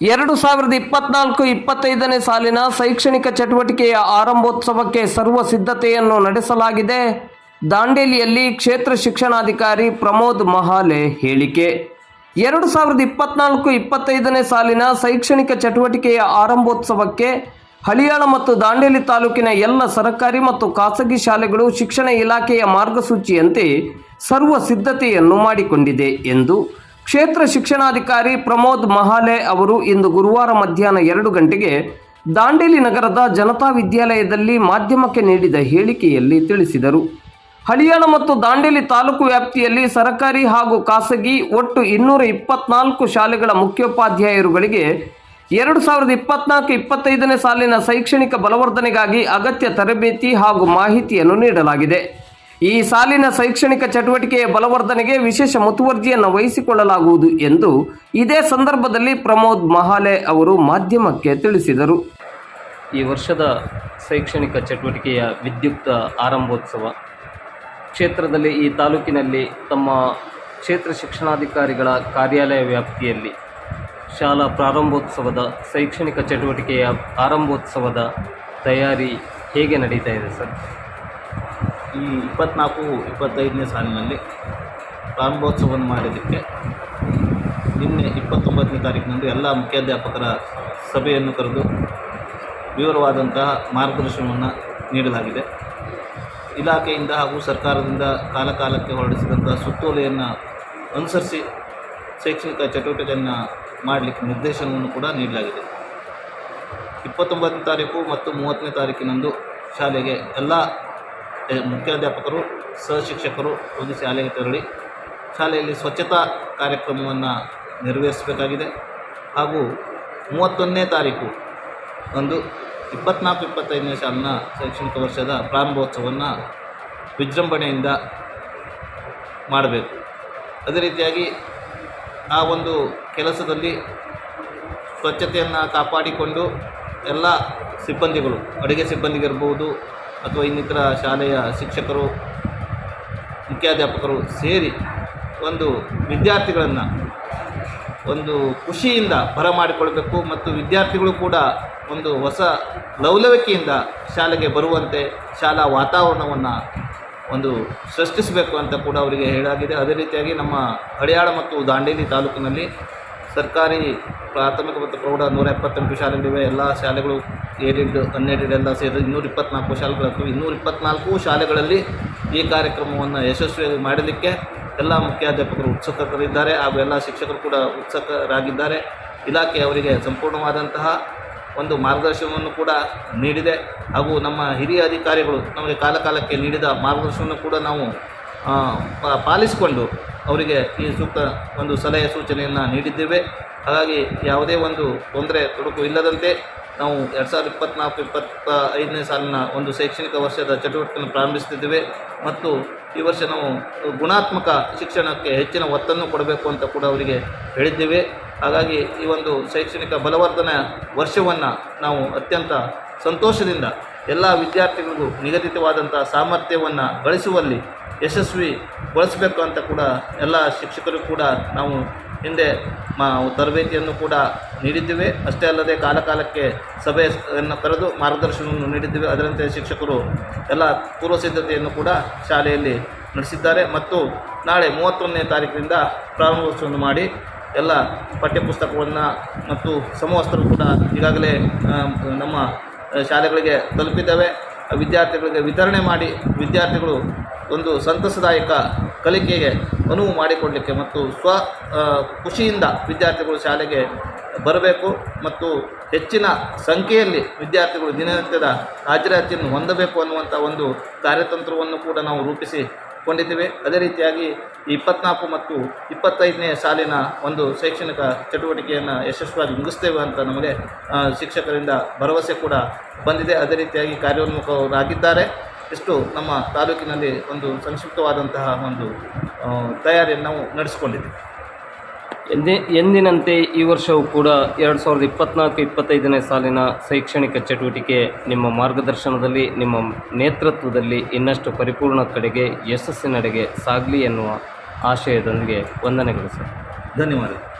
ಎರಡು ಸಾವಿರದ ಇಪ್ಪತ್ನಾಲ್ಕು ಇಪ್ಪತ್ತೈದನೇ ಸಾಲಿನ ಶೈಕ್ಷಣಿಕ ಚಟುವಟಿಕೆಯ ಆರಂಭೋತ್ಸವಕ್ಕೆ ಸರ್ವ ಸಿದ್ಧತೆಯನ್ನು ನಡೆಸಲಾಗಿದೆ. ದಾಂಡೇಲಿಯಲ್ಲಿ ಕ್ಷೇತ್ರ ಶಿಕ್ಷಣಾಧಿಕಾರಿ ಪ್ರಮೋದ್ ಮಹಾಲೆ ಹೇಳಿಕೆ. ಎರಡು ಸಾವಿರದ ಇಪ್ಪತ್ನಾಲ್ಕು ಇಪ್ಪತ್ತೈದನೇ ಸಾಲಿನ ಶೈಕ್ಷಣಿಕ ಚಟುವಟಿಕೆಯ ಆರಂಭೋತ್ಸವಕ್ಕೆ ಹಳಿಯಾಳ ಮತ್ತು ದಾಂಡೇಲಿ ತಾಲೂಕಿನ ಎಲ್ಲ ಸರ್ಕಾರಿ ಮತ್ತು ಖಾಸಗಿ ಶಾಲೆಗಳು ಶಿಕ್ಷಣ ಇಲಾಖೆಯ ಮಾರ್ಗಸೂಚಿಯಂತೆ ಸರ್ವ ಸಿದ್ಧತೆಯನ್ನು ಮಾಡಿಕೊಂಡಿದೆ ಎಂದು ಕ್ಷೇತ್ರ ಶಿಕ್ಷಣಾಧಿಕಾರಿ ಪ್ರಮೋದ್ ಮಹಾಲೆ ಅವರು ಇಂದು ಗುರುವಾರ ಮಧ್ಯಾಹ್ನ ಎರಡು ಗಂಟೆಗೆ ದಾಂಡೇಲಿ ನಗರದ ಜನತಾ ವಿದ್ಯಾಲಯದಲ್ಲಿ ಮಾಧ್ಯಮಕ್ಕೆ ನೀಡಿದ ಹೇಳಿಕೆಯಲ್ಲಿ ತಿಳಿಸಿದರು. ಹಳಿಯಾಣ ಮತ್ತು ದಾಂಡೇಲಿ ತಾಲೂಕು ವ್ಯಾಪ್ತಿಯಲ್ಲಿ ಸರಕಾರಿ ಹಾಗೂ ಖಾಸಗಿ ಒಟ್ಟು ಇನ್ನೂರ ಇಪ್ಪತ್ನಾಲ್ಕು ಶಾಲೆಗಳ ಮುಖ್ಯೋಪಾಧ್ಯಾಯರುಗಳಿಗೆ ಎರಡು ಸಾವಿರದ ಇಪ್ಪತ್ನಾಲ್ಕು ಇಪ್ಪತ್ತೈದನೇ ಸಾಲಿನ ಶೈಕ್ಷಣಿಕ ಬಲವರ್ಧನೆಗಾಗಿ ಅಗತ್ಯ ತರಬೇತಿ ಹಾಗೂ ಮಾಹಿತಿಯನ್ನು ನೀಡಲಾಗಿದೆ. ಈ ಸಾಲಿನ ಶೈಕ್ಷಣಿಕ ಚಟುವಟಿಕೆಯ ಬಲವರ್ಧನೆಗೆ ವಿಶೇಷ ಮುತುವರ್ಜಿಯನ್ನು ವಹಿಸಿಕೊಳ್ಳಲಾಗುವುದು ಎಂದು ಇದೇ ಸಂದರ್ಭದಲ್ಲಿ ಪ್ರಮೋದ್ ಮಹಾಲೆ ಅವರು ಮಾಧ್ಯಮಕ್ಕೆ ತಿಳಿಸಿದರು. ಈ ವರ್ಷದ ಶೈಕ್ಷಣಿಕ ಚಟುವಟಿಕೆಯ ವಿದ್ಯುಕ್ತ ಆರಂಭೋತ್ಸವ. ಕ್ಷೇತ್ರದಲ್ಲಿ ಈ ತಾಲೂಕಿನಲ್ಲಿ ತಮ್ಮ ಕ್ಷೇತ್ರ ಶಿಕ್ಷಣಾಧಿಕಾರಿಗಳ ಕಾರ್ಯಾಲಯ ವ್ಯಾಪ್ತಿಯಲ್ಲಿ ಶಾಲಾ ಪ್ರಾರಂಭೋತ್ಸವದ ಶೈಕ್ಷಣಿಕ ಚಟುವಟಿಕೆಯ ಆರಂಭೋತ್ಸವದ ತಯಾರಿ ಹೇಗೆ ನಡೀತಾ ಇದೆ ಸರ್? ಈ ಇಪ್ಪತ್ನಾಲ್ಕು, ಇಪ್ಪತ್ತೈದನೇ ಸಾಲಿನಲ್ಲಿ ಪ್ರಾರಂಭೋತ್ಸವವನ್ನು ಮಾಡಿದ್ದಕ್ಕೆ ನಿನ್ನೆ ಇಪ್ಪತ್ತೊಂಬತ್ತನೇ ತಾರೀಕಿನಂದು ಎಲ್ಲ ಮುಖ್ಯಾಧ್ಯಾಪಕರ ಸಭೆಯನ್ನು ಕರೆದು ವಿವರವಾದಂತಹ ಮಾರ್ಗದರ್ಶನವನ್ನು ನೀಡಲಾಗಿದೆ. ಇಲಾಖೆಯಿಂದ ಹಾಗೂ ಸರ್ಕಾರದಿಂದ ಕಾಲಕಾಲಕ್ಕೆ ಹೊರಡಿಸಿದಂಥ ಸುತ್ತೋಲೆಯನ್ನು ಅನುಸರಿಸಿ ಶೈಕ್ಷಣಿಕ ಚಟುವಟಿಕೆಯನ್ನು ಮಾಡಲಿಕ್ಕೆ ನಿರ್ದೇಶನವನ್ನು ಕೂಡ ನೀಡಲಾಗಿದೆ. ಇಪ್ಪತ್ತೊಂಬತ್ತನೇ ತಾರೀಕು ಮತ್ತು ಮೂವತ್ತನೇ ತಾರೀಕಿನಂದು ಶಾಲೆಗೆ ಎಲ್ಲ ಮುಖ್ಯಾಧ್ಯಾಪಕರು, ಸಹಶಿಕ್ಷಕರು ಒಂದು ಶಾಲೆಗೆ ತೆರಳಿ ಶಾಲೆಯಲ್ಲಿ ಸ್ವಚ್ಛತಾ ಕಾರ್ಯಕ್ರಮವನ್ನು ನೆರವೇರಿಸಬೇಕಾಗಿದೆ. ಹಾಗೂ ಮೂವತ್ತೊಂದನೇ ತಾರೀಕು ಒಂದು ಇಪ್ಪತ್ನಾಲ್ಕು ಇಪ್ಪತ್ತೈದನೇ ಸಾಲಿನ ಶೈಕ್ಷಣಿಕ ವರ್ಷದ ಪ್ರಾರಂಭೋತ್ಸವವನ್ನು ವಿಜೃಂಭಣೆಯಿಂದ ಮಾಡಬೇಕು. ಅದೇ ರೀತಿಯಾಗಿ ಆ ಒಂದು ಕೆಲಸದಲ್ಲಿ ಸ್ವಚ್ಛತೆಯನ್ನು ಕಾಪಾಡಿಕೊಂಡು ಎಲ್ಲ ಸಿಬ್ಬಂದಿಗಳು, ಅಡುಗೆ ಸಿಬ್ಬಂದಿಗಿರ್ಬೋದು ಅಥವಾ ಇನ್ನಿತರ ಶಾಲೆಯ ಶಿಕ್ಷಕರು, ಮುಖ್ಯಾಧ್ಯಾಪಕರು ಸೇರಿ ಒಂದು ವಿದ್ಯಾರ್ಥಿಗಳನ್ನು ಒಂದು ಖುಷಿಯಿಂದ ಬರಮಾಡಿಕೊಳ್ಬೇಕು ಮತ್ತು ವಿದ್ಯಾರ್ಥಿಗಳು ಕೂಡ ಒಂದು ಹೊಸ ಲವಲವಿಕೆಯಿಂದ ಶಾಲೆಗೆ ಬರುವಂತೆ ಶಾಲಾ ವಾತಾವರಣವನ್ನು ಒಂದು ಸೃಷ್ಟಿಸಬೇಕು ಅಂತ ಕೂಡ ಅವರಿಗೆ ಹೇಳಾಗಿದೆ ಅದೇ ರೀತಿಯಾಗಿ ನಮ್ಮ ಹಳಿಯಾಳ ಮತ್ತು ದಾಂಡೇಲಿ ತಾಲೂಕಿನಲ್ಲಿ ಸರ್ಕಾರಿ ಪ್ರಾಥಮಿಕ ಮತ್ತು ಪ್ರೌಢ ನೂರ ಎಪ್ಪತ್ತೆಂಟು ಶಾಲೆಗಳಿವೆ. ಎಲ್ಲ ಶಾಲೆಗಳು ಏಡೆಡ್ ಅನ್ಎಡೆಡ್ ಎಲ್ಲ ಸೇರಿ ಇನ್ನೂರ ಇಪ್ಪತ್ನಾಲ್ಕು ಶಾಲೆಗಳು ಇನ್ನೂರ ಇಪ್ಪತ್ನಾಲ್ಕು ಶಾಲೆಗಳಲ್ಲಿ ಈ ಕಾರ್ಯಕ್ರಮವನ್ನು ಯಶಸ್ವಿಯಾಗಿ ಮಾಡಲಿಕ್ಕೆ ಎಲ್ಲ ಮುಖ್ಯಾಧ್ಯಾಪಕರು ಉತ್ಸುಕರಿದ್ದಾರೆ ಹಾಗೂ ಎಲ್ಲ ಶಿಕ್ಷಕರು ಕೂಡ ಉತ್ಸುಕರಾಗಿದ್ದಾರೆ. ಇಲಾಖೆ ಅವರಿಗೆ ಸಂಪೂರ್ಣವಾದಂತಹ ಒಂದು ಮಾರ್ಗದರ್ಶನವನ್ನು ಕೂಡ ನೀಡಿದೆ. ಹಾಗೂ ನಮ್ಮ ಹಿರಿಯ ಅಧಿಕಾರಿಗಳು ನಮಗೆ ಕಾಲಕಾಲಕ್ಕೆ ನೀಡಿದ ಮಾರ್ಗದರ್ಶನವನ್ನು ಕೂಡ ನಾವು ಪಾಲಿಸಿಕೊಂಡು ಅವರಿಗೆ ಈ ಸೂಕ್ತ ಒಂದು ಸಲಹೆ ಸೂಚನೆಯನ್ನು ನೀಡಿದ್ದೇವೆ. ಹಾಗಾಗಿ ಯಾವುದೇ ಒಂದು ತೊಂದರೆ, ತೊಡಕು ಇಲ್ಲದಂತೆ ನಾವು ಎರಡು ಸಾವಿರದ ಇಪ್ಪತ್ತ್ನಾಲ್ಕು ಇಪ್ಪತ್ತ ಐದನೇ ಸಾಲಿನ ಒಂದು ಶೈಕ್ಷಣಿಕ ವರ್ಷದ ಚಟುವಟಿಕೆಯನ್ನು ಪ್ರಾರಂಭಿಸ್ತಿದ್ದೇವೆ ಮತ್ತು ಈ ವರ್ಷ ನಾವು ಗುಣಾತ್ಮಕ ಶಿಕ್ಷಣಕ್ಕೆ ಹೆಚ್ಚಿನ ಒತ್ತನ್ನು ಕೊಡಬೇಕು ಅಂತ ಕೂಡ ಅವರಿಗೆ ಹೇಳಿದ್ದೇವೆ. ಹಾಗಾಗಿ ಈ ಒಂದು ಶೈಕ್ಷಣಿಕ ಬಲವರ್ಧನೆ ವರ್ಷವನ್ನು ನಾವು ಅತ್ಯಂತ ಸಂತೋಷದಿಂದ ಎಲ್ಲ ವಿದ್ಯಾರ್ಥಿಗಳಿಗೂ ನಿಗದಿತವಾದಂಥ ಸಾಮರ್ಥ್ಯವನ್ನು ಗಳಿಸುವಲ್ಲಿ ಯಶಸ್ವಿಗೊಳಿಸಬೇಕು ಅಂತ ಕೂಡ ಎಲ್ಲ ಶಿಕ್ಷಕರು ಕೂಡ ನಾವು ಹಿಂದೆ ಮಾ ತರಬೇತಿಯನ್ನು ಕೂಡ ನೀಡಿದ್ದೇವೆ. ಅಷ್ಟೇ ಅಲ್ಲದೆ ಕಾಲಕಾಲಕ್ಕೆ ಸಭೆಯನ್ನು ಕರೆದು ಮಾರ್ಗದರ್ಶನವನ್ನು ನೀಡಿದ್ದೇವೆ. ಅದರಂತೆ ಶಿಕ್ಷಕರು ಎಲ್ಲ ಪೂರ್ವಸಿದ್ಧತೆಯನ್ನು ಕೂಡ ಶಾಲೆಯಲ್ಲಿ ನಡೆಸಿದ್ದಾರೆ. ಮತ್ತು ನಾಳೆ ಮೂವತ್ತೊಂದನೇ ತಾರೀಕಿನಿಂದ ಪ್ರಾರಂಭೋತ್ಸವವನ್ನು ಮಾಡಿ ಎಲ್ಲ ಪಠ್ಯಪುಸ್ತಕವನ್ನು ಮತ್ತು ಸಮವಸ್ತ್ರ ಕೂಡ ಈಗಾಗಲೇ ನಮ್ಮ ಶಾಲೆಗಳಿಗೆ ತಲುಪಿದ್ದಾವೆ. ವಿದ್ಯಾರ್ಥಿಗಳಿಗೆ ವಿತರಣೆ ಮಾಡಿ ವಿದ್ಯಾರ್ಥಿಗಳು ಒಂದು ಸಂತಸದಾಯಕ ಕಲಿಕೆಗೆ ಅನುವು ಮಾಡಿಕೊಡಲಿಕ್ಕೆ ಮತ್ತು ಸ್ವ ಖುಷಿಯಿಂದ ವಿದ್ಯಾರ್ಥಿಗಳು ಶಾಲೆಗೆ ಬರಬೇಕು ಮತ್ತು ಹೆಚ್ಚಿನ ಸಂಖ್ಯೆಯಲ್ಲಿ ವಿದ್ಯಾರ್ಥಿಗಳು ದಿನನಿತ್ಯದ ಹಾಜರಾತಿಯನ್ನು ಹೊಂದಬೇಕು ಅನ್ನುವಂಥ ಒಂದು ಕಾರ್ಯತಂತ್ರವನ್ನು ಕೂಡ ನಾವು ರೂಪಿಸಿ ಕೊಂಡಿದ್ದೇವೆ ಅದೇ ರೀತಿಯಾಗಿ ಇಪ್ಪತ್ನಾಲ್ಕು ಮತ್ತು ಇಪ್ಪತ್ತೈದನೇ ಸಾಲಿನ ಒಂದು ಶೈಕ್ಷಣಿಕ ಚಟುವಟಿಕೆಯನ್ನು ಯಶಸ್ವಿಯಾಗಿ ಮುಗಿಸ್ತೇವೆ ಅಂತ ನಮಗೆ ಶಿಕ್ಷಕರಿಂದ ಭರವಸೆ ಕೂಡ ಬಂದಿದೆ. ಅದೇ ರೀತಿಯಾಗಿ ಕಾರ್ಯೋನ್ಮುಖರಾಗಿದ್ದಾರೆ. ಇಷ್ಟು ನಮ್ಮ ತಾಲೂಕಿನಲ್ಲಿ ಒಂದು ಸಂಕ್ಷಿಪ್ತವಾದಂತಹ ಒಂದು ತಯಾರಿಯನ್ನು ನಾವು ನಡೆಸಿಕೊಂಡಿದ್ದೀವಿ. ಎಂದೇ, ಎಂದಿನಂತೆ ಈ ವರ್ಷವೂ ಕೂಡ ಎರಡು ಸಾವಿರದ ಇಪ್ಪತ್ನಾಲ್ಕು, ಇಪ್ಪತ್ತೈದನೇ ಸಾಲಿನ ಶೈಕ್ಷಣಿಕ ಚಟುವಟಿಕೆ ನಿಮ್ಮ ಮಾರ್ಗದರ್ಶನದಲ್ಲಿ, ನಿಮ್ಮ ನೇತೃತ್ವದಲ್ಲಿ ಇನ್ನಷ್ಟು ಪರಿಪೂರ್ಣ ಕಡೆಗೆ, ಯಶಸ್ಸಿನೆಡೆಗೆ ಸಾಗಲಿ ಎನ್ನುವ ಆಶಯದೊಂದಿಗೆ ವಂದನೆಗಳು ಸರ್. ಧನ್ಯವಾದ.